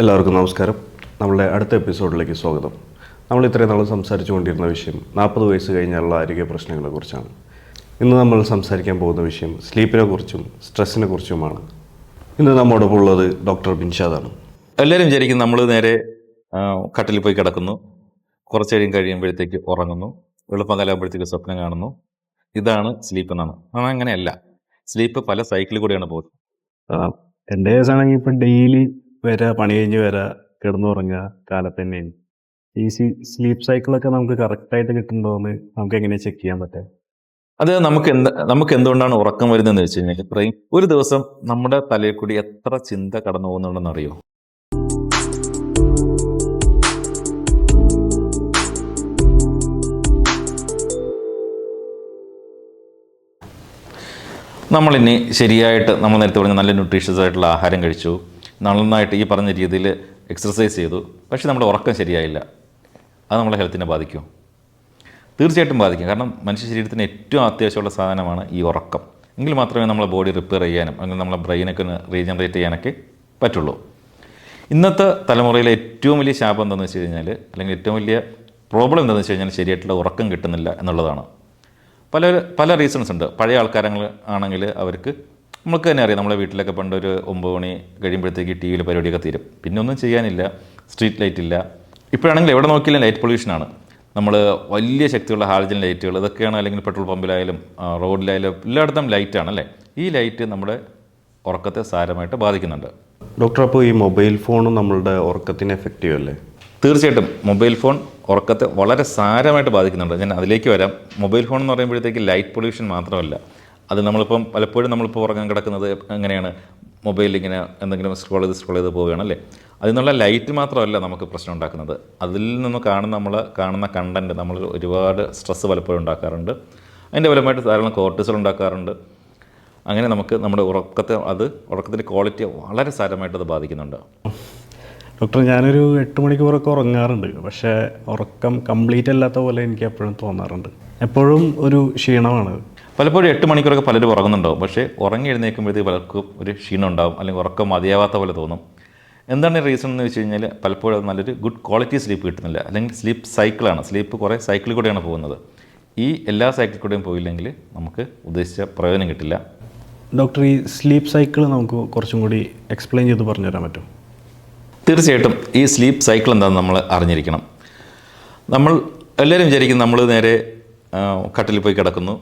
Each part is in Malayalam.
എല്ലാവർക്കും നമസ്കാരം. നമ്മളുടെ അടുത്ത എപ്പിസോഡിലേക്ക് സ്വാഗതം. നമ്മൾ ഇത്രയും നാൾ സംസാരിച്ചു കൊണ്ടിരുന്ന വിഷയം നാൽപ്പത് വയസ്സ് കഴിഞ്ഞുള്ള ആരോഗ്യ പ്രശ്നങ്ങളെക്കുറിച്ചാണ് ഇന്ന് നമ്മൾ സംസാരിക്കാൻ പോകുന്ന വിഷയം സ്ലീപ്പിനെ കുറിച്ചും സ്ട്രെസ്സിനെ കുറിച്ചുമാണ്. ഇന്ന് നമ്മോടൊപ്പം ഉള്ളത് ഡോക്ടർ ബിൻഷാദാണ്. എല്ലാവരും വിചാരിക്കും നമ്മൾ നേരെ കട്ടിൽ പോയി കിടക്കുന്നു. കുറച്ച് കഴിയും കഴിയുമ്പോഴത്തേക്ക് ഉറങ്ങുന്നു. വെളുപ്പകാലാകുമ്പോഴത്തേക്ക് സ്വപ്നം കാണുന്നു. ഇതാണ് സ്ലീപ്പ് എന്നാണ്. എന്നാൽ അങ്ങനെയല്ല. സ്ലീപ്പ് പല സൈക്കിളിൽ കൂടെയാണ് പോകുന്നത്. എന്റെ കേസാണെങ്കിൽ ഇപ്പം ഡെയിലി വരാ പണി കഴിഞ്ഞ് വരെ കിടന്നുറങ്ങുക കാലത്ത് തന്നെയാണ് ഈ സ്ലീപ്പ് സൈക്കിളൊക്കെ നമുക്ക് കറക്റ്റായിട്ട് കിട്ടുന്നുണ്ടോ എന്ന് നമുക്ക് എങ്ങനെ ചെക്ക് ചെയ്യാൻ പറ്റുക? അത് നമുക്ക് എന്താ നമുക്ക് എന്തുകൊണ്ടാണ് ഉറക്കം വരുന്നതെന്ന് വെച്ച് കഴിഞ്ഞാൽ ബ്രെയിൻ ഒരു ദിവസം നമ്മുടെ തലയിൽ കൂടി എത്ര ചിന്ത കടന്നു പോകുന്നുണ്ടെന്ന് അറിയോ? നമ്മളിനി ശരിയായിട്ട് നമ്മൾ നേരത്തെ പറഞ്ഞ നല്ല ന്യൂട്രീഷ്യസ് ആയിട്ടുള്ള ആഹാരം കഴിച്ചു. നന്നായിട്ട് ഈ പറഞ്ഞ രീതിയിൽ എക്സർസൈസ് ചെയ്തു. പക്ഷേ നമ്മുടെ ഉറക്കം ശരിയായില്ല. അത് നമ്മളെ ഹെൽത്തിനെ ബാധിക്കും. തീർച്ചയായിട്ടും ബാധിക്കും. കാരണം മനുഷ്യ ശരീരത്തിന് ഏറ്റവും അത്യാവശ്യമുള്ള സാധനമാണ് ഈ ഉറക്കം. എങ്കിൽ മാത്രമേ നമ്മളെ ബോഡി റിപ്പയർ ചെയ്യാനും അല്ലെങ്കിൽ നമ്മളെ ബ്രെയിനൊക്കെ റീജനറേറ്റ് ചെയ്യാനൊക്കെ പറ്റുള്ളൂ. ഇന്നത്തെ തലമുറയിലെ ഏറ്റവും വലിയ ശാപം എന്താണെന്ന് വെച്ച് കഴിഞ്ഞാൽ അല്ലെങ്കിൽ ഏറ്റവും വലിയ പ്രോബ്ലം എന്താണെന്ന് വെച്ച് കഴിഞ്ഞാൽ ശരിയായിട്ടുള്ള ഉറക്കം കിട്ടുന്നില്ല എന്നുള്ളതാണ്. പല പല റീസൺസ് ഉണ്ട്. പഴയ ആൾക്കാരങ്ങൾ ആണെങ്കിൽ അവർക്ക് നമുക്ക് തന്നെ അറിയാം നമ്മളെ വീട്ടിലൊക്കെ പണ്ട് ഒരു ഒമ്പത് മണി കഴിയുമ്പോഴത്തേക്ക് ടി വിയിൽ പരിപാടിയൊക്കെ തീരും. പിന്നെ ഒന്നും ചെയ്യാനില്ല സ്ട്രീറ്റ് ലൈറ്റ് ഇല്ല. ഇപ്പോഴാണെങ്കിൽ എവിടെ നോക്കിയാലും ലൈറ്റ് പൊല്യൂഷനാണ് നമ്മൾ വലിയ ശക്തിയുള്ള ഹാലജൻ ലൈറ്റുകൾ ഇതൊക്കെയാണ് അല്ലെങ്കിൽ പെട്രോൾ പമ്പിലായാലും റോഡിലായാലും എല്ലായിടത്തും ലൈറ്റാണ് അല്ലേ? ഈ ലൈറ്റ് നമ്മുടെ ഉറക്കത്തെ സാരമായിട്ട് ബാധിക്കുന്നുണ്ട്. ഡോക്ടർ അപ്പോൾ ഈ മൊബൈൽ ഫോണും നമ്മളുടെ ഉറക്കത്തിന് എഫക്റ്റീവ് അല്ലേ തീർച്ചയായിട്ടും. മൊബൈൽ ഫോൺ ഉറക്കത്തെ വളരെ സാരമായിട്ട് ബാധിക്കുന്നുണ്ട്. ഞാൻ അതിലേക്ക് വരാം. മൊബൈൽ ഫോൺ എന്ന് പറയുമ്പോഴത്തേക്ക് ലൈറ്റ് പൊല്യൂഷൻ മാത്രമല്ല. അത് നമ്മളിപ്പം പലപ്പോഴും നമ്മളിപ്പോൾ ഉറങ്ങാൻ കിടക്കുന്നത് എങ്ങനെയാണ്? മൊബൈലിൽ ഇങ്ങനെ എന്തെങ്കിലും സ്ക്രോൾ ചെയ്ത് സ്ക്രോൾ ചെയ്ത് പോവുകയാണ് അല്ലേ? അതിൽ നിന്നുള്ള ലൈറ്റ് മാത്രമല്ല നമുക്ക് പ്രശ്നം ഉണ്ടാക്കുന്നത്. അതിൽ നിന്ന് കാണുന്ന നമ്മൾ കാണുന്ന കണ്ടന്റ് നമ്മൾ ഒരുപാട് സ്ട്രെസ്സ് പലപ്പോഴും ഉണ്ടാക്കാറുണ്ട്. അതിന്റെ ഫലമായിട്ട് ധാരാളം കോർട്ടിസോൾ ഉണ്ടാക്കാറുണ്ട്. അങ്ങനെ നമുക്ക് നമ്മുടെ ഉറക്കത്തെ അത് ഉറക്കത്തിന്റെ ക്വാളിറ്റി വളരെ സാരമായിട്ട് അത് ബാധിക്കുന്നുണ്ട്. ഡോക്ടർ ഞാനൊരു എട്ട് മണിക്കൂറൊക്കെ ഉറങ്ങാറുണ്ട്. പക്ഷേ ഉറക്കം കംപ്ലീറ്റ് അല്ലാത്ത പോലെ എനിക്ക് എപ്പോഴും തോന്നാറുണ്ട്. എപ്പോഴും ഒരു ക്ഷീണമാണ്. പലപ്പോഴും എട്ട് മണിക്കൂറൊക്കെ പലരും ഉറങ്ങുന്നുണ്ടാവും. പക്ഷേ ഉറങ്ങി എഴുന്നേൽക്കുമ്പോഴത്തേക്ക് പലർക്കും ഒരു ക്ഷീണം ഉണ്ടാവും അല്ലെങ്കിൽ ഉറക്കം മതിയാവാത്ത പോലെ തോന്നും. എന്താണ് റീസൺ എന്ന് വെച്ച് കഴിഞ്ഞാൽ പലപ്പോഴും അത് നല്ലൊരു ഗുഡ് ക്വാളിറ്റി സ്ലീപ്പ് കിട്ടുന്നില്ല. അല്ലെങ്കിൽ സ്ലീപ്പ് സൈക്കിളാണ് സ്ലീപ്പ് കുറേ സൈക്കിളിൽ കൂടെയാണ് പോകുന്നത്. ഈ എല്ലാ സൈക്കിളിൽ കൂടെയും പോയില്ലെങ്കിൽ നമുക്ക് ഉദ്ദേശിച്ച പ്രയോജനം കിട്ടില്ല. ഡോക്ടർ ഈ സ്ലീപ്പ് സൈക്കിൾ നമുക്ക് കുറച്ചും കൂടി എക്സ്പ്ലെയിൻ ചെയ്ത് പറഞ്ഞു തരാൻ പറ്റും. തീർച്ചയായിട്ടും ഈ സ്ലീപ്പ് സൈക്കിൾ എന്താണെന്ന് നമ്മൾ അറിഞ്ഞിരിക്കണം. നമ്മൾ എല്ലാവരും വിചാരിക്കും നമ്മൾ നേരെ കട്ടിൽ പോയി കിടക്കുന്നു.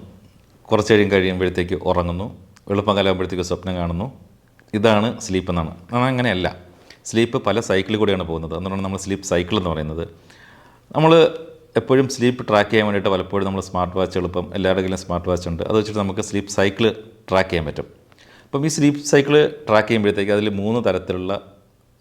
കുറച്ച് കഴിയും കഴിയുമ്പോഴത്തേക്ക് ഉറങ്ങുന്നു. വെളുപ്പകാലാകുമ്പോഴത്തേക്ക് സ്വപ്നം കാണുന്നു. ഇതാണ് സ്ലീപ്പ് എന്നാണ്. എന്നാൽ അങ്ങനെയല്ല. സ്ലീപ്പ് പല സൈക്കിളിൽ കൂടെയാണ് പോകുന്നത്. അതുകൊണ്ടാണ് നമ്മൾ സ്ലീപ്പ് സൈക്കിൾ എന്ന് പറയുന്നത്. നമ്മൾ എപ്പോഴും സ്ലീപ്പ് ട്രാക്ക് ചെയ്യാൻ വേണ്ടിയിട്ട് പലപ്പോഴും നമ്മൾ സ്മാർട്ട് വാച്ച് എളുപ്പം എല്ലാവരുടെയും സ്മാർട്ട് വാച്ച് ഉണ്ട്. അത് വെച്ചിട്ട് നമുക്ക് സ്ലീപ്പ് സൈക്കിൾ ട്രാക്ക് ചെയ്യാൻ പറ്റും. അപ്പം ഈ സ്ലീപ്പ് സൈക്കിൾ ട്രാക്ക് ചെയ്യുമ്പോഴത്തേക്ക് അതിൽ മൂന്ന് തരത്തിലുള്ള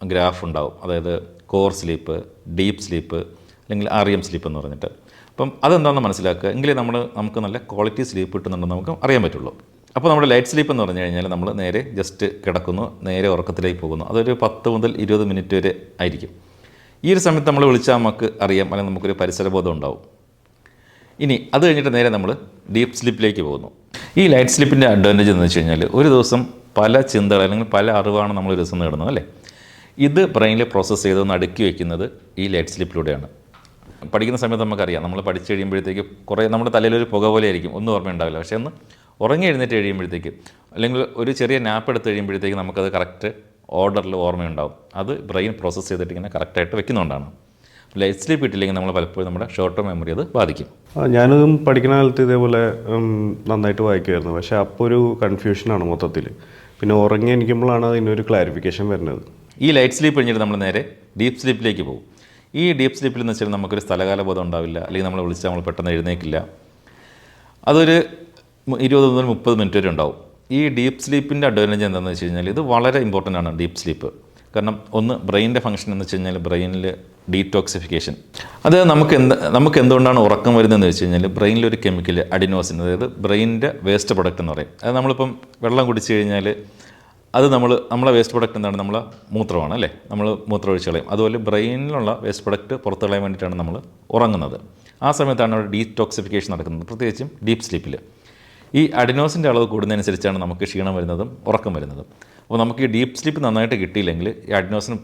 ഗ്രാഫ് ഉണ്ടാവും. അതായത് കോർ സ്ലീപ്പ് ഡീപ്പ് സ്ലീപ്പ് അല്ലെങ്കിൽ എം സ്ലീപ്പ് എന്ന് പറഞ്ഞിട്ട്. അപ്പം അതെന്താണെന്ന് മനസ്സിലാക്കുക. എങ്കിലേ നമ്മൾ നമുക്ക് നല്ല ക്വാളിറ്റി സ്ലീപ്പ് കിട്ടുന്നുണ്ടെന്ന് നമുക്ക് അറിയാൻ പറ്റുള്ളൂ. അപ്പോൾ നമ്മുടെ ലൈറ്റ് സ്ലീപ്പ് എന്ന് പറഞ്ഞു കഴിഞ്ഞാൽ നമ്മൾ നേരെ ജസ്റ്റ് കിടക്കുന്നു നേരെ ഉറക്കത്തിലേക്ക് പോകുന്നു. അതൊരു പത്ത് മുതൽ ഇരുപത് മിനിറ്റ് വരെ ആയിരിക്കും. ഈ ഒരു സമയത്ത് നമ്മൾ വിളിച്ചാൽ നമുക്ക് അറിയാം അല്ലെങ്കിൽ നമുക്കൊരു പരിസരബോധം ഉണ്ടാവും. ഇനി അത് കഴിഞ്ഞിട്ട് നേരെ നമ്മൾ ഡീപ്പ് സ്ലീപ്പിലേക്ക് പോകുന്നു. ഈ ലൈറ്റ് സ്ലീപ്പിന്റെ അഡ്വാന്റേജ് എന്ന് വെച്ച് കഴിഞ്ഞാൽ ഒരു ദിവസം പല ചിന്തകൾ അല്ലെങ്കിൽ പല അറിവാണ് നമ്മൾ ദിവസം നേടുന്നത് അല്ലേ? ഇത് ബ്രെയിനിൽ പ്രോസസ്സ് ചെയ്തൊന്ന് അടുക്കി വയ്ക്കുന്നത് ഈ ലൈറ്റ് സ്ലീപ്പിലൂടെയാണ് പഠിക്കുന്ന സമയത്ത് നമുക്കറിയാം. നമ്മൾ പഠിച്ചു കഴിയുമ്പോഴത്തേക്ക് കുറേ നമ്മുടെ തലയിലൊരു പുക പോലെ ആയിരിക്കും ഒന്നും ഓർമ്മയുണ്ടാവില്ല. പക്ഷേ ഒന്ന് ഉറങ്ങി എഴുന്നേറ്റ് കഴിയുമ്പോഴത്തേക്ക് അല്ലെങ്കിൽ ഒരു ചെറിയ നാപ്പ് എടുത്ത് കഴിയുമ്പോഴത്തേക്ക് നമുക്കത് കറക്റ്റ് ഓർഡറിൽ ഓർമ്മയുണ്ടാവും. അത് ബ്രെയിൻ പ്രോസസ്സ് ചെയ്തിട്ട് ഇങ്ങനെ കറക്റ്റായിട്ട് വെക്കുന്നതുകൊണ്ടാണ് ലൈറ്റ് സ്ലീപ്പ് ഇട്ടില്ലെങ്കിൽ നമ്മൾ പലപ്പോഴും നമ്മുടെ ഷോർട്ട് ടേം മെമ്മറി അത് ബാധിക്കും. ഞാനതും പഠിക്കുന്ന കാലത്ത് ഇതേപോലെ നന്നായിട്ട് വായിക്കുമായിരുന്നു. പക്ഷേ അപ്പോൾ ഒരു കൺഫ്യൂഷനാണ് മൊത്തത്തിൽ പിന്നെ ഉറങ്ങി എനിക്കുമ്പോഴാണ് അതിനൊരു ക്ലാരിഫിക്കേഷൻ വരുന്നത്. ഈ ലൈറ്റ് സ്ലീപ്പ് കഴിഞ്ഞിട്ട് നമ്മൾ നേരെ ഡീപ്പ് സ്ലീപ്പിലേക്ക് പോകും. ഈ ഡീപ്പ് സ്ലീപ്പിൽ എന്ന് വെച്ചാൽ നമുക്കൊരു സ്ഥലകാല ബോധം ഉണ്ടാവില്ല. അല്ലെങ്കിൽ നമ്മൾ വിളിച്ചാൽ നമ്മൾ പെട്ടെന്ന് എഴുന്നേക്കില്ല. അതൊരു ഇരുപത് മുതൽ മുപ്പത് മിനിറ്റ് വരെ ഉണ്ടാവും. ഈ ഡീപ്പ് സ്ലീപ്പിന്റെ അഡ്വാന്റേജ് എന്താണെന്ന് വെച്ച് കഴിഞ്ഞാൽ ഇത് വളരെ ഇമ്പോർട്ടന്റ് ആണ് ഡീപ്പ് സ്ലീപ്പ്. കാരണം ഒന്ന് ബ്രെയിനിന്റെ ഫംഗ്ഷൻ എന്ന് വെച്ച് കഴിഞ്ഞാൽ ബ്രെയിനിൽ ഡീറ്റോക്സിഫിക്കേഷൻ അത് നമുക്ക് എന്ത് നമുക്ക് എന്തുകൊണ്ടാണ് ഉറക്കം വരുന്നതെന്ന് വെച്ച് കഴിഞ്ഞാൽ ബ്രെയിനിലൊരു കെമിക്കൽ അഡിനോസിൻ അതായത് ബ്രെയിനിന്റെ വേസ്റ്റ് പ്രൊഡക്റ്റ് എന്ന് പറയും. അത് നമ്മളിപ്പം വെള്ളം കുടിച്ച് കഴിഞ്ഞാൽ അത് നമ്മൾ നമ്മളെ വേസ്റ്റ് പ്രൊഡക്റ്റ് എന്താണ്? നമ്മളെ മൂത്രമാണ് അല്ലേ? നമ്മൾ മൂത്രം ഒഴിച്ച് കളയും. അതുപോലെ ബ്രെയിനിലുള്ള വേസ്റ്റ് പ്രൊഡക്റ്റ് പുറത്ത് കളയാൻ വേണ്ടിയിട്ടാണ് നമ്മൾ ഉറങ്ങുന്നത്. ആ സമയത്താണ് അവിടെ ഡീറ്റോക്സിഫിക്കേഷൻ നടക്കുന്നത്. പ്രത്യേകിച്ചും ഡീപ്പ് സ്ലീപ്പിൽ ഈ അഡിനോസിന്റെ അളവ് കൂടുന്നതനുസരിച്ചാണ് നമുക്ക് ക്ഷീണം വരുന്നതും ഉറക്കം വരുന്നതും. അപ്പോൾ നമുക്ക് ഈ ഡീപ്പ് സ്ലീപ്പ് നന്നായിട്ട് കിട്ടിയില്ലെങ്കിൽ ഈ അഡിനോസിന്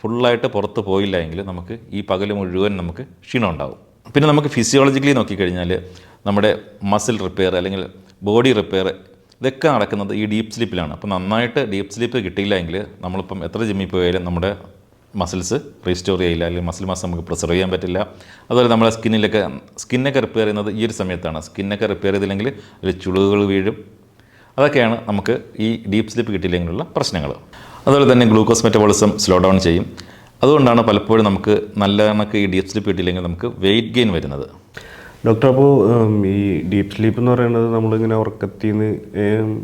ഫുള്ളായിട്ട് പുറത്ത് പോയില്ല എങ്കിൽ നമുക്ക് ഈ പകൽ മുഴുവൻ നമുക്ക് ക്ഷീണം ഉണ്ടാകും പിന്നെ നമുക്ക് ഫിസിയോളജിക്കലി നോക്കിക്കഴിഞ്ഞാൽ നമ്മുടെ മസിൽ റിപ്പയർ അല്ലെങ്കിൽ ബോഡി റിപ്പയർ ഇതൊക്കെ നടക്കുന്നത് ഈ ഡീപ്പ് സ്ലീപ്പിലാണ് അപ്പോൾ നന്നായിട്ട് ഡീപ്പ് സ്ലീപ്പ് കിട്ടിയില്ല എങ്കിൽ നമ്മളിപ്പം എത്ര ജിമ്മിൽ പോയാലും നമ്മുടെ മസിൽസ് റീസ്റ്റോർ ചെയ്യില്ല അല്ലെങ്കിൽ മസിൽ മാസ് നമുക്ക് പ്രിസർവ് ചെയ്യാൻ പറ്റില്ല. അതുപോലെ നമ്മുടെ സ്കിന്നിലൊക്കെ സ്കിന്നൊക്കെ റിപ്പയർ ചെയ്യുന്നത് ഈ ഒരു സമയത്താണ്. സ്കിന്നൊക്കെ റിപ്പയർ ചെയ്തില്ലെങ്കിൽ അതിൽ ചുളുകൾ വീഴും. അതൊക്കെയാണ് നമുക്ക് ഈ ഡീപ്പ് സ്ലീപ്പ് കിട്ടിയില്ലെങ്കിലുള്ള പ്രശ്നങ്ങൾ. അതുപോലെ തന്നെ ഗ്ലൂക്കോസ് മെറ്റബോളിസം സ്ലോ ഡൗൺ ചെയ്യും. അതുകൊണ്ടാണ് പലപ്പോഴും നമുക്ക് നല്ല കണക്ക് ഈ ഡീപ്പ് സ്ലീപ്പ് കിട്ടിയില്ലെങ്കിൽ നമുക്ക് വെയിറ്റ് ഗെയിൻ വരുന്നത്. ഡോക്ടർ അപ്പോൾ ഈ ഡീപ്പ് സ്ലീപ്പ് എന്ന് പറയുന്നത് നമ്മളിങ്ങനെ ഉറക്കത്തിൽ നിന്ന്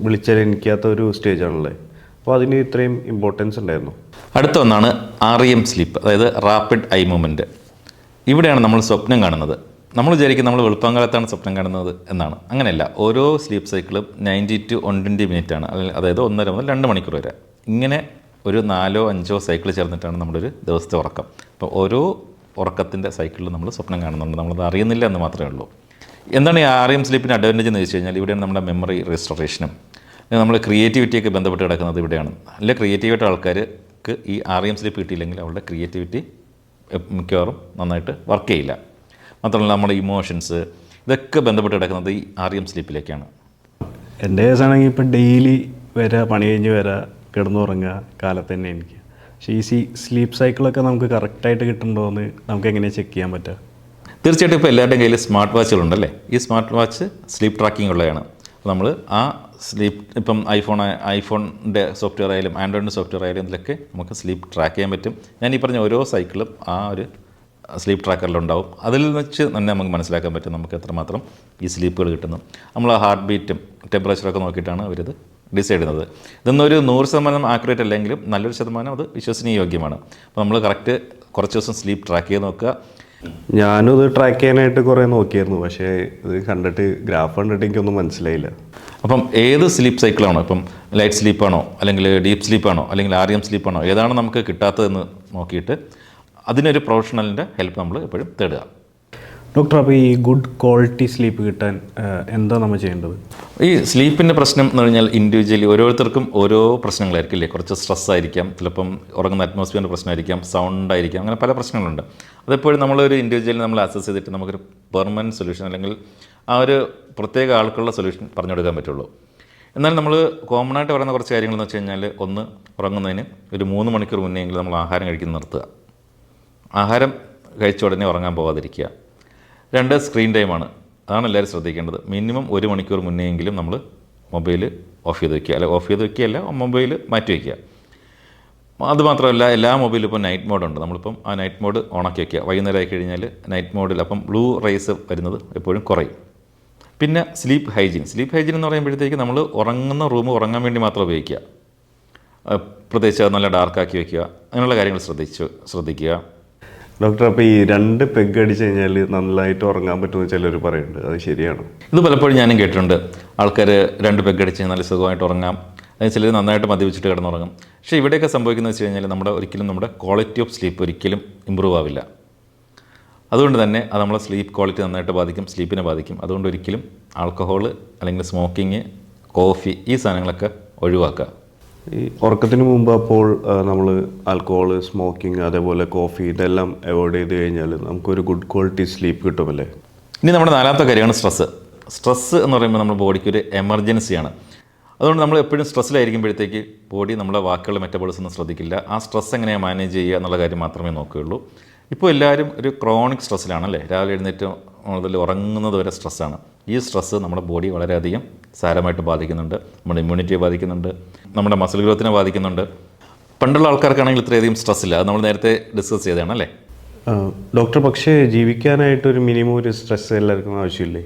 വിളിച്ചാൽ എനിക്കാത്ത ഒരു സ്റ്റേജ് ആണല്ലേ അപ്പോൾ അതിന് ഇത്രയും ഇമ്പോർട്ടൻസ് ഉണ്ടായിരുന്നു. അടുത്ത ഒന്നാണ് ആർ ഇ എം സ്ലീപ്പ് അതായത് റാപ്പിഡ് ഐ മൂവ്മെന്റ് ഇവിടെയാണ് നമ്മൾ സ്വപ്നം കാണുന്നത്. നമ്മൾ വിചാരിക്കും നമ്മൾ വെളുപ്പാങ്കാലത്താണ് സ്വപ്നം കാണുന്നത് എന്നാണ്. അങ്ങനെയല്ല ഓരോ സ്ലീപ്പ് സൈക്കിളും ninety to one twenty minute ആണ് അതായത് ഒന്നര മുതൽ രണ്ട് മണിക്കൂർ വരെ. ഇങ്ങനെ ഒരു നാലോ അഞ്ചോ സൈക്കിൾ ചേർന്നിട്ടാണ് നമ്മുടെ ഒരു ദിവസത്തെ ഉറക്കം. അപ്പോൾ ഓരോ ഉറക്കത്തിന്റെ സൈക്കിളിൽ നമ്മൾ സ്വപ്നം കാണുന്നുണ്ട്. നമ്മളത് അറിയുന്നില്ല എന്ന് മാത്രമേ ഉള്ളൂ. എന്താണ് ഈ ആർ എം അഡ്വാന്റേജ് എന്ന് വെച്ച് കഴിഞ്ഞാൽ ഇവിടെയാണ് നമ്മുടെ മെമ്മറി റിസ്റ്റോറേഷനും നമ്മൾ ക്രിയേറ്റിവിറ്റിയൊക്കെ ബന്ധപ്പെട്ട് കിടക്കുന്നത് ഇവിടെയാണ്. നല്ല ക്രിയേറ്റീവായിട്ട് ആൾക്കാർക്ക് ഈ ആർ എം സ്ലീപ്പ് കിട്ടിയില്ലെങ്കിൽ അവരുടെ ക്രിയേറ്റിവിറ്റി മിക്കവാറും നന്നായിട്ട് വർക്ക് ചെയ്യില്ല. മാത്രമല്ല നമ്മുടെ ഇമോഷൻസ് ഇതൊക്കെ ബന്ധപ്പെട്ട് കിടക്കുന്നത് ഈ ആർ എം സ്ലീപ്പിലേക്കാണ്. എന്റെ കേസാണെങ്കിൽ ഇപ്പം ഡെയിലി വരാ പണി കഴിഞ്ഞ് വരാ കിടന്നുറങ്ങുക കാലത്ത് തന്നെ എനിക്ക്. പക്ഷേ ഈ സി സ്ലീപ്പ് സൈക്കിളൊക്കെ നമുക്ക് കറക്റ്റായിട്ട് കിട്ടുന്നുണ്ടോ എന്ന് നമുക്ക് എങ്ങനെയാണ് ചെക്ക് ചെയ്യാൻ പറ്റുക? തീർച്ചയായിട്ടും ഇപ്പോൾ എല്ലാവരുടെയും കയ്യിൽ സ്മാർട്ട് വാച്ചുകളുണ്ടല്ലേ ഈ സ്മാർട്ട് വാച്ച് സ്ലീപ്പ് ട്രാക്കിംഗ് ഉള്ളതാണ്. നമ്മൾ ആ സ്ലീപ്പ് ഇപ്പം ഐഫോൺ ഐഫോണിന്റെ സോഫ്റ്റ്വെയർ ആയാലും ആൻഡ്രോയിഡിന്റെ സോഫ്റ്റ്വെയർ ആയാലും ഇതിലൊക്കെ നമുക്ക് സ്ലീപ്പ് ട്രാക്ക് ചെയ്യാൻ പറ്റും. ഞാൻ ഈ പറഞ്ഞ ഓരോ സൈക്കിളും ആ ഒരു സ്ലീപ്പ് ട്രാക്കറിലുണ്ടാവും അതിൽ വെച്ച് തന്നെ നമുക്ക് മനസ്സിലാക്കാൻ പറ്റും നമുക്ക് എത്രമാത്രം ഈ സ്ലീപ്പുകൾ കിട്ടുന്നു. നമ്മൾ ആ ഹാർട്ട് ബീറ്റും ടെമ്പറേച്ചറൊക്കെ നോക്കിയിട്ടാണ് അവരിത് ഡിസൈഡ് ചെയ്യുന്നത്. ഇതൊന്നും ഒരു നൂറ് ശതമാനം ആക്യുറേറ്റ് അല്ലെങ്കിലും നല്ലൊരു ശതമാനം അത് വിശ്വസനീയ യോഗ്യമാണ് അപ്പോൾ നമ്മൾ കറക്റ്റ് കുറച്ച് ദിവസം സ്ലീപ്പ് ട്രാക്ക് ചെയ്ത് നോക്കുക. ഞാനും ഇത് ട്രാക്ക് ചെയ്യാനായിട്ട് കുറേ നോക്കിയായിരുന്നു. പക്ഷേ ഇത് കണ്ടിട്ട് ഗ്രാഫ് കണ്ടിട്ട് എനിക്കൊന്നും മനസ്സിലായില്ല. അപ്പം ഏത് സ്ലീപ്പ് സൈക്കിളാണോ ഇപ്പം ലൈറ്റ് സ്ലീപ്പാണോ അല്ലെങ്കിൽ ഡീപ്പ് സ്ലീപ്പാണോ അല്ലെങ്കിൽ ആർ എം സ്ലീപ്പാണോ ഏതാണ് നമുക്ക് കിട്ടാത്തതെന്ന് നോക്കിയിട്ട് അതിനൊരു പ്രൊഫഷണലിന്റെ ഹെൽപ്പ് നമ്മൾ എപ്പോഴും തേടുക. ഡോക്ടർ അപ്പോൾ ഈ ഗുഡ് ക്വാളിറ്റി സ്ലീപ്പ് കിട്ടാൻ എന്താ നമ്മൾ ചെയ്യേണ്ടത്? ഈ സ്ലീപ്പിന്റെ പ്രശ്നം എന്ന് പറഞ്ഞാൽ ഇൻഡിവിജ്വലി ഓരോരുത്തർക്കും ഓരോ പ്രശ്നങ്ങളായിരിക്കും അല്ലേ കുറച്ച് സ്ട്രെസ് ആയിരിക്കാം ചിലപ്പം ഉറങ്ങുന്ന അറ്റ്മോസ്ഫിയറിന്റെ പ്രശ്നമായിരിക്കാം സൗണ്ട് ആയിരിക്കാം അങ്ങനെ പല പ്രശ്നങ്ങളുണ്ട്. അതെപ്പോഴും നമ്മളൊരു ഇൻഡിവിജ്വലി നമ്മൾ അസസ് ചെയ്തിട്ട് നമുക്കൊരു പെർമനന്റ് സൊല്യൂഷൻ അല്ലെങ്കിൽ ആ ഒരു പ്രത്യേക ആൾക്കുള്ള സൊല്യൂഷൻ പറഞ്ഞു കൊടുക്കാൻ പറ്റുള്ളൂ. എന്നാൽ നമ്മൾ കോമൺ ആയിട്ട് പറയുന്ന കുറച്ച് കാര്യങ്ങൾ എന്ന് വെച്ച് കഴിഞ്ഞാൽ ഒന്ന് ഉറങ്ങുന്നതിന് ഒരു മൂന്ന് മണിക്കൂർ മുന്നെയെങ്കിലും നമ്മൾ ആഹാരം കഴിക്കുന്നത് നിർത്തുക. ആഹാരം കഴിച്ച ഉടനെ ഉറങ്ങാൻ പോകാതിരിക്കുക രണ്ട് സ്ക്രീൻ ടൈമാണ് അതാണ് എല്ലാവരും ശ്രദ്ധിക്കേണ്ടത്. മിനിമം ഒരു മണിക്കൂർ മുന്നെയെങ്കിലും നമ്മൾ മൊബൈൽ ഓഫ് ചെയ്ത് വയ്ക്കുക അല്ല ഓഫ് ചെയ്ത് വയ്ക്കുകയല്ല മൊബൈൽ മാറ്റി വയ്ക്കുക അതുമാത്രമല്ല എല്ലാ മൊബൈലും ഇപ്പോൾ നൈറ്റ് മോഡുണ്ട് നമ്മളിപ്പം ആ നൈറ്റ് മോഡ് ഓണാക്കി വയ്ക്കുക വൈകുന്നേരം ആയി കഴിഞ്ഞാൽ നൈറ്റ് മോഡിൽ അപ്പം ബ്ലൂ റേസ് വരുന്നത് എപ്പോഴും കുറയും. പിന്നെ സ്ലീപ്പ് ഹൈജീൻ സ്ലീപ്പ് ഹൈജീൻ എന്ന് പറയുമ്പോഴത്തേക്ക് നമ്മൾ ഉറങ്ങുന്ന റൂം ഉറങ്ങാൻ വേണ്ടി മാത്രം ഉപയോഗിക്കുക. പ്രത്യേകിച്ച് നല്ല ഡാർക്കാക്കി വയ്ക്കുക അങ്ങനെയുള്ള കാര്യങ്ങൾ ശ്രദ്ധിച്ച് ശ്രദ്ധിക്കുക. ഡോക്ടർ അപ്പോൾ ഈ രണ്ട് പെഗ് അടിച്ച് കഴിഞ്ഞാൽ നന്നായിട്ട് ഉറങ്ങാൻ പറ്റുമെന്ന് ചിലർ പറയുന്നുണ്ട്. അത് ശരിയാണ്. ഇത് പലപ്പോഴും ഞാനും കേട്ടിട്ടുണ്ട്. ആൾക്കാർ രണ്ട് പെഗ് അടിച്ച് നല്ല സുഖമായിട്ട് ഉറങ്ങാം. അതിന് ചിലർ നന്നായിട്ട് മദ്യപിച്ചിട്ട് കിടന്നുറങ്ങും. പക്ഷേ ഇവിടെയൊക്കെ സംഭവിക്കുന്നത് വെച്ച് കഴിഞ്ഞാൽ നമ്മുടെ ഒരിക്കലും നമ്മുടെ ക്വാളിറ്റി ഓഫ് സ്ലീപ്പ് ഒരിക്കലും ഇമ്പ്രൂവ് ആവില്ല. അതുകൊണ്ട് തന്നെ അത് നമ്മളെ സ്ലീപ്പ് ക്വാളിറ്റി നന്നായിട്ട് ബാധിക്കും സ്ലീപ്പിനെ ബാധിക്കും. അതുകൊണ്ട് ഒരിക്കലും ആൽക്കഹോൾ അല്ലെങ്കിൽ സ്മോക്കിങ് കോഫി ഈ സാധനങ്ങളൊക്കെ ഒഴിവാക്കുക. ഈ ഉറക്കത്തിന് മുമ്പ് അപ്പോൾ നമ്മൾ ആൽക്കഹോൾ സ്മോക്കിംഗ് അതേപോലെ കോഫി ഇതെല്ലാം അവോയ്ഡ് ചെയ്ത് കഴിഞ്ഞാൽ നമുക്കൊരു ഗുഡ് ക്വാളിറ്റി സ്ലീപ്പ് കിട്ടുമല്ലേ? ഇനി നമ്മുടെ നാലാമത്തെ കാര്യമാണ് സ്ട്രെസ്സ് സ്ട്രെസ്സ് എന്ന് പറയുമ്പോൾ നമ്മുടെ ബോഡിക്ക് ഒരു എമർജൻസിയാണ് അതുകൊണ്ട് നമ്മൾ എപ്പോഴും സ്ട്രെസ്സിലായിരിക്കുമ്പോഴത്തേക്ക് ബോഡി നമ്മുടെ വാക്കുകൾ മെറ്റബോളിസം ഒന്നും ശ്രദ്ധിക്കില്ല. ആ സ്ട്രെസ് എങ്ങനെയാണ് മാനേജ് ചെയ്യുക എന്നുള്ള കാര്യം മാത്രമേ നോക്കുകയുള്ളൂ. ഇപ്പോൾ എല്ലാവരും ഒരു ക്രോണിക് സ്ട്രെസ്സിലാണല്ലേ രാവിലെ എഴുന്നേറ്റ് മുതൽ ഉറങ്ങുന്നത് വരെ സ്ട്രെസ്സാണ് ഈ സ്ട്രെസ്സ് നമ്മുടെ ബോഡി വളരെയധികം സാരമായിട്ട് ബാധിക്കുന്നുണ്ട്. നമ്മുടെ ഇമ്മ്യൂണിറ്റിയെ ബാധിക്കുന്നുണ്ട്. നമ്മുടെ മസിൽ ഗ്രോത്തിനെ ബാധിക്കുന്നുണ്ട്. പണ്ടുള്ള ആൾക്കാർക്കാണെങ്കിൽ ഇത്രയധികം സ്ട്രെസ് ഇല്ല. അത് നമ്മൾ നേരത്തെ ഡിസ്കസ് ചെയ്തതാണ് അല്ലേ? ഡോക്ടർ പക്ഷേ ജീവിക്കാനായിട്ട് ഒരു മിനിമം ഒരു സ്ട്രെസ് എല്ലാവർക്കും ആവശ്യമില്ലേ?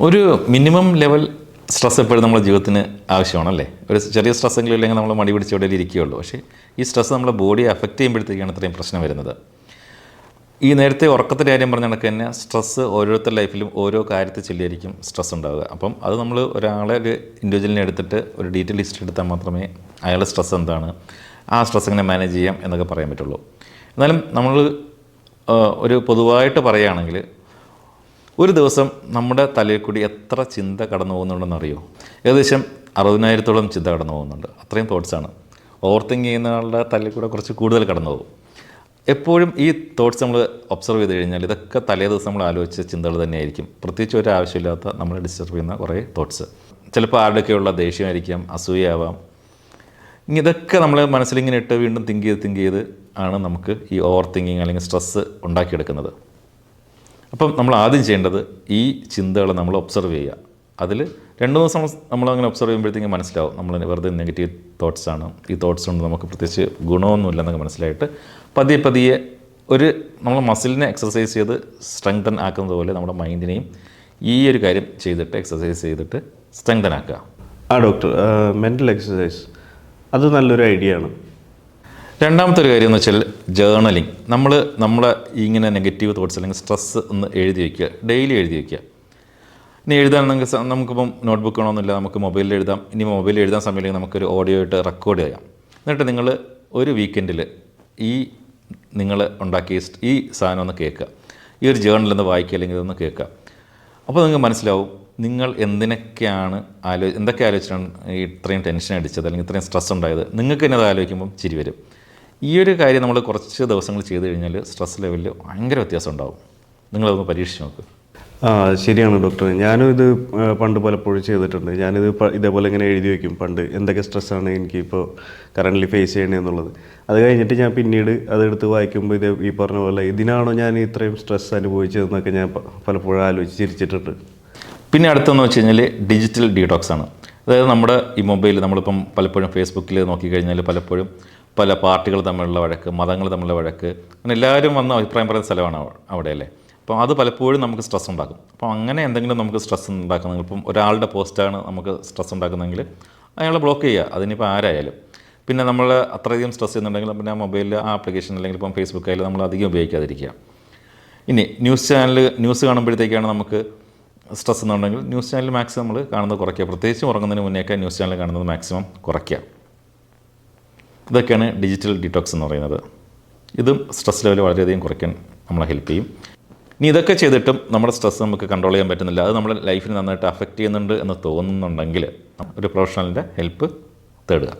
ഒരു മിനിമം ലെവൽ സ്ട്രെസ് എപ്പോഴും നമ്മുടെ ജീവിതത്തിന് ആവശ്യമാണല്ലേ ഒരു ചെറിയ സ്ട്രെസ് എങ്കിലും ഇല്ലെങ്കിൽ നമ്മൾ മടി പിടിച്ച് എവിടെയും ഇരിക്കുകയുള്ളൂ. പക്ഷേ ഈ സ്ട്രെസ് നമ്മുടെ ബോഡിയെ അഫക്റ്റ് ചെയ്യുമ്പോഴത്തേക്കാണ് ഇത്രയും പ്രശ്നം വരുന്നത്. ഈ നേരത്തെ ഉറക്കത്തിന്റെ കാര്യം പറഞ്ഞ കണക്ക് തന്നെ സ്ട്രെസ്സ് ഓരോരുത്തരുടെ ലൈഫിലും ഓരോ കാര്യത്തിൽ ചൊല്ലിയായിരിക്കും സ്ട്രെസ് ഉണ്ടാവുക. അപ്പം അത് നമ്മൾ ഒരാളെ ഒരു ഇൻഡിവിജ്വലിനെ എടുത്തിട്ട് ഒരു ഡീറ്റെയിൽ ലിസ്റ്റ് എടുത്താൽ മാത്രമേ അയാളുടെ സ്ട്രെസ് എന്താണ്? ആ സ്ട്രെസ് എങ്ങനെ മാനേജ് ചെയ്യാം എന്നൊക്കെ പറയാൻ പറ്റുള്ളൂ. എന്നാലും നമ്മൾ ഒരു പൊതുവായിട്ട് പറയുകയാണെങ്കിൽ ഒരു ദിവസം നമ്മുടെ തലയിൽ കൂടി എത്ര ചിന്ത കടന്നു പോകുന്നുണ്ടെന്ന് അറിയോ? ഏകദേശം അറുപതിനായിരത്തോളം ചിന്ത കടന്നു പോകുന്നുണ്ട്. അത്രയും തോട്ട്സാണ് ഓവർ തിങ്ക് ചെയ്യുന്ന ആളുടെ തലയിൽ കൂടെ കുറച്ച് കൂടുതൽ കടന്നു പോകും. എപ്പോഴും ഈ തോട്ട്സ് നമ്മൾ ഒബ്സർവ് ചെയ്ത് കഴിഞ്ഞാൽ ഇതൊക്കെ തലേ ദിവസം നമ്മൾ ആലോചിച്ച ചിന്തകൾ തന്നെയായിരിക്കും. പ്രത്യേകിച്ച് ഒരു ആവശ്യമില്ലാത്ത നമ്മളെ ഡിസ്റ്റർബ് ചെയ്യുന്ന കുറേ തോട്ട്സ് ചിലപ്പോൾ ആരുടെയൊക്കെയുള്ള ദേഷ്യമായിരിക്കാം അസൂയാവാം ഇതൊക്കെ നമ്മൾ മനസ്സിലിങ്ങനെ ഇട്ട് വീണ്ടും തിങ്ക് ചെയ്ത് തിങ്ക് ചെയ്ത് ആണ് നമുക്ക് ഈ ഓവർ തിങ്കിങ് അല്ലെങ്കിൽ സ്ട്രെസ്സ് ഉണ്ടാക്കിയെടുക്കുന്നത്. അപ്പം നമ്മൾ ആദ്യം ചെയ്യേണ്ടത് ഈ ചിന്തകളെ നമ്മൾ ഒബ്സർവ് ചെയ്യുക. അതിൽ രണ്ട് ദിവസം നമ്മളങ്ങനെ ഒബ്സർവ് ചെയ്യുമ്പോഴത്തേക്കും മനസ്സിലാവും നമ്മൾ വെറുതെ നെഗറ്റീവ് തോട്ട്സ് ആണ്. ഈ തോട്ട്സ് കൊണ്ട് നമുക്ക് പ്രത്യേകിച്ച് ഗുണമൊന്നുമില്ലെന്നൊക്കെ മനസ്സിലായിട്ട് പതിയെ പതിയെ ഒരു നമ്മൾ മസിലിനെ എക്സസൈസ് ചെയ്ത് സ്ട്രെങ്തൻ ആക്കുന്നത് പോലെ നമ്മുടെ മൈൻഡിനെയും ഈ ഒരു കാര്യം ചെയ്തിട്ട് എക്സസൈസ് ചെയ്തിട്ട് സ്ട്രെങ്തൻ ആക്കുക. ആ ഡോക്ടർ മെന്റൽ എക്സസൈസ് അത് നല്ലൊരു ഐഡിയ ആണ്. രണ്ടാമത്തെ ഒരു കാര്യം എന്ന് വെച്ചാൽ ജേർണലിങ് നമ്മൾ നമ്മളെ ഇങ്ങനെ നെഗറ്റീവ് തോട്ട്സ് അല്ലെങ്കിൽ സ്ട്രെസ് ഒന്ന് എഴുതി വയ്ക്കുക ഡെയിലി എഴുതി വയ്ക്കുക ഇനി എഴുതാൻ നമുക്ക് നമുക്കിപ്പം നോട്ട്ബുക്ക് വേണമെന്നില്ല നമുക്ക് മൊബൈലിൽ എഴുതാം. ഇനി മൊബൈലിൽ എഴുതാൻ സമയമില്ലെങ്കിൽ നമുക്കൊരു ഓഡിയോ ആയിട്ട് റെക്കോർഡ് ചെയ്യാം. എന്നിട്ട് നിങ്ങൾ ഒരു വീക്കെൻഡിൽ ഈ നിങ്ങൾ ഉണ്ടാക്കിയ ഈ സാധനം ഒന്ന് കേൾക്കുക. ഈ ഒരു ജേർണൽ ഒന്ന് വായിക്കുക അല്ലെങ്കിൽ ഇതൊന്ന് കേൾക്കുക. അപ്പോൾ നിങ്ങൾക്ക് മനസ്സിലാവും നിങ്ങൾ എന്തിനൊക്കെയാണ് ആലോ എന്തൊക്കെ ആലോചിച്ചാണ് ഇത്രയും ടെൻഷൻ അടിച്ചത് അല്ലെങ്കിൽ ഇത്രയും സ്ട്രെസ് ഉണ്ടായത്? നിങ്ങൾക്ക് തന്നെ അത് ആലോചിക്കുമ്പം ചിരി വരും. ഈ ഒരു കാര്യം നമ്മൾ കുറച്ച് ദിവസങ്ങൾ ചെയ്ത് കഴിഞ്ഞാൽ സ്ട്രെസ് ലെവലിൽ ഭയങ്കര വ്യത്യാസം ഉണ്ടാവും. നിങ്ങളതൊന്ന് പരീക്ഷിച്ച് നോക്ക്. ആ ശരിയാണ് ഡോക്ടർ ഞാനും ഇത് പണ്ട് പലപ്പോഴും ചെയ്തിട്ടുണ്ട്. ഞാനിത് ഇതേപോലെ ഇങ്ങനെ എഴുതി വയ്ക്കും പണ്ട് എന്തൊക്കെ സ്ട്രെസ്സാണ് എനിക്കിപ്പോൾ കറന്റ്ലി ഫേസ് ചെയ്യണമെന്നുള്ളത് അത് കഴിഞ്ഞിട്ട് ഞാൻ പിന്നീട് അതെടുത്ത് വായിക്കുമ്പോൾ ഇത് ഈ പറഞ്ഞ പോലെ ഇതിനാണോ ഞാൻ ഇത്രയും സ്ട്രെസ് അനുഭവിച്ചതെന്നൊക്കെ ഞാൻ പലപ്പോഴും ആലോചിച്ച് ചിരിച്ചിട്ടുണ്ട്. പിന്നെ അടുത്തെന്ന് വെച്ച് കഴിഞ്ഞാൽ ഡിജിറ്റൽ ഡീടോക്സ് ആണ്. അതായത് നമ്മുടെ ഈ മൊബൈൽ നമ്മളിപ്പം പലപ്പോഴും ഫേസ്ബുക്കിൽ നോക്കിക്കഴിഞ്ഞാൽ പലപ്പോഴും പല പാർട്ടികൾ തമ്മിലുള്ള വഴക്ക് മതങ്ങൾ തമ്മിലുള്ള വഴക്ക് അങ്ങനെ എല്ലാവരും വന്ന അഭിപ്രായം പറയുന്ന സ്ഥലമാണ് അവ- അവിടെ അല്ലേ അപ്പോൾ അത് പലപ്പോഴും നമുക്ക് സ്ട്രെസ് ഉണ്ടാക്കും. അപ്പോൾ അങ്ങനെ എന്തെങ്കിലും നമുക്ക് സ്ട്രെസ് ഉണ്ടാക്കുന്നെങ്കിൽ ഇപ്പം ഒരാളുടെ പോസ്റ്റാണ് നമുക്ക് സ്ട്രെസ് ഉണ്ടാക്കുന്നതെങ്കിൽ അയാളെ ബ്ലോക്ക് ചെയ്യുക. അതിനിപ്പോൾ ആരായാലും. പിന്നെ നമ്മൾ അത്രയധികം സ്ട്രെസ് ചെയ്യുന്നുണ്ടെങ്കിൽ പിന്നെ മൊബൈലിൽ ആ ആപ്ലിക്കേഷൻ അല്ലെങ്കിൽ ഇപ്പം ഫേസ്ബുക്ക് ആയാലും നമ്മൾ അധികം ഉപയോഗിക്കാതിരിക്കുക. ഇനി ന്യൂസ് ചാനൽ ന്യൂസ് കാണുമ്പോഴത്തേക്കാണ് നമുക്ക് സ്ട്രെസ് എന്നുണ്ടെങ്കിൽ ന്യൂസ് ചാനൽ മാക്സിമം നമ്മൾ കാണുന്നത് കുറയ്ക്കുക. പ്രത്യേകിച്ച് ഉറങ്ങുന്നതിന് മുന്നേയൊക്കെ ന്യൂസ് ചാനൽ കാണുന്നത് മാക്സിമം കുറയ്ക്കുക. ഇതൊക്കെയാണ് ഡിജിറ്റൽ ഡിറ്റോക്സ് എന്ന് പറയുന്നത്. ഇതും സ്ട്രെസ് ലെവൽ വളരെയധികം കുറയ്ക്കാൻ നമ്മളെ ഹെൽപ്പ് ചെയ്യും. ഇനി ഇതൊക്കെ ചെയ്തിട്ടും നമ്മുടെ സ്ട്രെസ് നമുക്ക് കൺട്രോൾ ചെയ്യാൻ പറ്റുന്നില്ല. അത് നമ്മുടെ ലൈഫിന് നന്നായിട്ട് അഫക്റ്റ് ചെയ്യുന്നുണ്ട് എന്ന് തോന്നുന്നുണ്ടെങ്കിൽ ഒരു പ്രൊഫഷണലിന്റെ ഹെൽപ്പ് തേടുക.